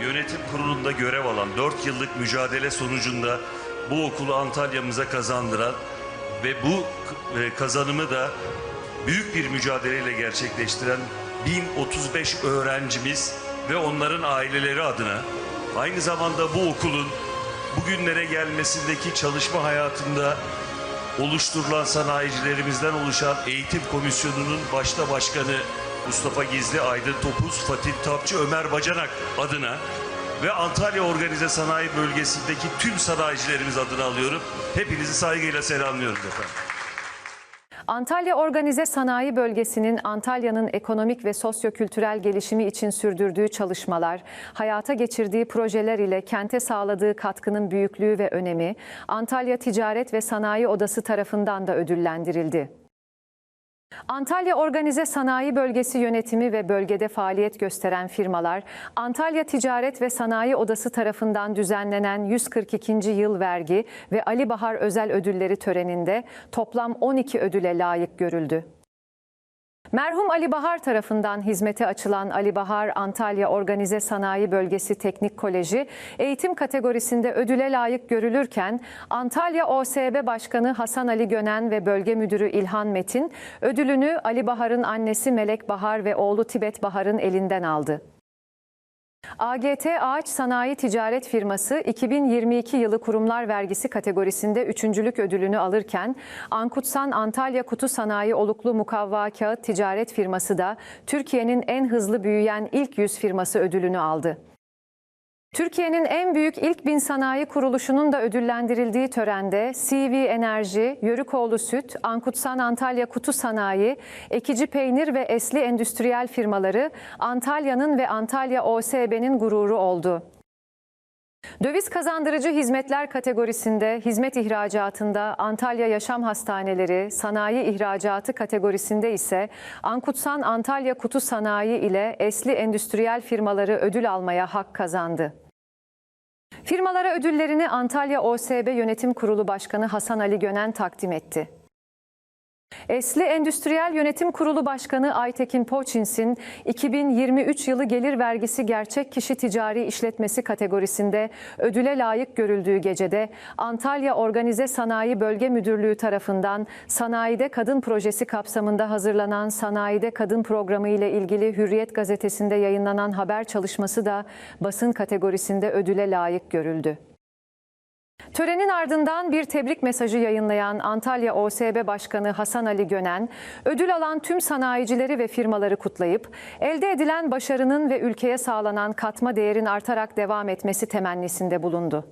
yönetim kurulunda görev alan 4 yıllık mücadele sonucunda bu okulu Antalya'mıza kazandıran ve bu e, kazanımı da büyük bir mücadeleyle gerçekleştiren 1035 öğrencimiz ve onların aileleri adına aynı zamanda bu okulun bugünlere gelmesindeki çalışma hayatında oluşturulan sanayicilerimizden oluşan eğitim komisyonunun başta başkanı Mustafa Gizli, Aydın Topuz, Fatih Tapçı, Ömer Bacanak adına ve Antalya Organize Sanayi Bölgesi'ndeki tüm sanayicilerimiz adına alıyorum. Hepinizi saygıyla selamlıyoruz efendim. Antalya Organize Sanayi Bölgesi'nin Antalya'nın ekonomik ve sosyokültürel gelişimi için sürdürdüğü çalışmalar, hayata geçirdiği projeler ile kente sağladığı katkının büyüklüğü ve önemi Antalya Ticaret ve Sanayi Odası tarafından da ödüllendirildi. Antalya Organize Sanayi Bölgesi yönetimi ve bölgede faaliyet gösteren firmalar, Antalya Ticaret ve Sanayi Odası tarafından düzenlenen 142. yıl vergi ve Ali Bahar özel ödülleri töreninde toplam 12 ödüle layık görüldü. Merhum Ali Bahar tarafından hizmete açılan Ali Bahar Antalya Organize Sanayi Bölgesi Teknik Koleji eğitim kategorisinde ödüle layık görülürken Antalya OSB Başkanı Hasan Ali Gönen ve Bölge Müdürü İlhan Metin ödülünü Ali Bahar'ın annesi Melek Bahar ve oğlu Tibet Bahar'ın elinden aldı. AGT Ağaç Sanayi Ticaret Firması 2022 yılı kurumlar vergisi kategorisinde üçüncülük ödülünü alırken Ankutsan Antalya Kutu Sanayi Oluklu Mukavva Kağıt Ticaret Firması da Türkiye'nin en hızlı büyüyen ilk 100 firması ödülünü aldı. Türkiye'nin en büyük ilk bin sanayi kuruluşunun da ödüllendirildiği törende CV Enerji, Yörükoğlu Süt, Ankutsan Antalya Kutu Sanayi, Ekici Peynir ve Esli Endüstriyel firmaları Antalya'nın ve Antalya OSB'nin gururu oldu. Döviz kazandırıcı hizmetler kategorisinde hizmet ihracatında Antalya Yaşam Hastaneleri, sanayi ihracatı kategorisinde ise Ankutsan Antalya Kutu Sanayi ile Esli Endüstriyel firmaları ödül almaya hak kazandı. Firmalara ödüllerini Antalya OSB Yönetim Kurulu Başkanı Hasan Ali Gönen takdim etti. Esli Endüstriyel Yönetim Kurulu Başkanı Aytekin Poçins'in 2023 yılı gelir vergisi gerçek kişi ticari işletmesi kategorisinde ödüle layık görüldüğü gecede Antalya Organize Sanayi Bölge Müdürlüğü tarafından Sanayide Kadın Projesi kapsamında hazırlanan Sanayide Kadın Programı ile ilgili Hürriyet gazetesinde yayınlanan haber çalışması da basın kategorisinde ödüle layık görüldü. Törenin ardından bir tebrik mesajı yayınlayan Antalya OSB Başkanı Hasan Ali Gönen, ödül alan tüm sanayicileri ve firmaları kutlayıp, elde edilen başarının ve ülkeye sağlanan katma değerin artarak devam etmesi temennisinde bulundu.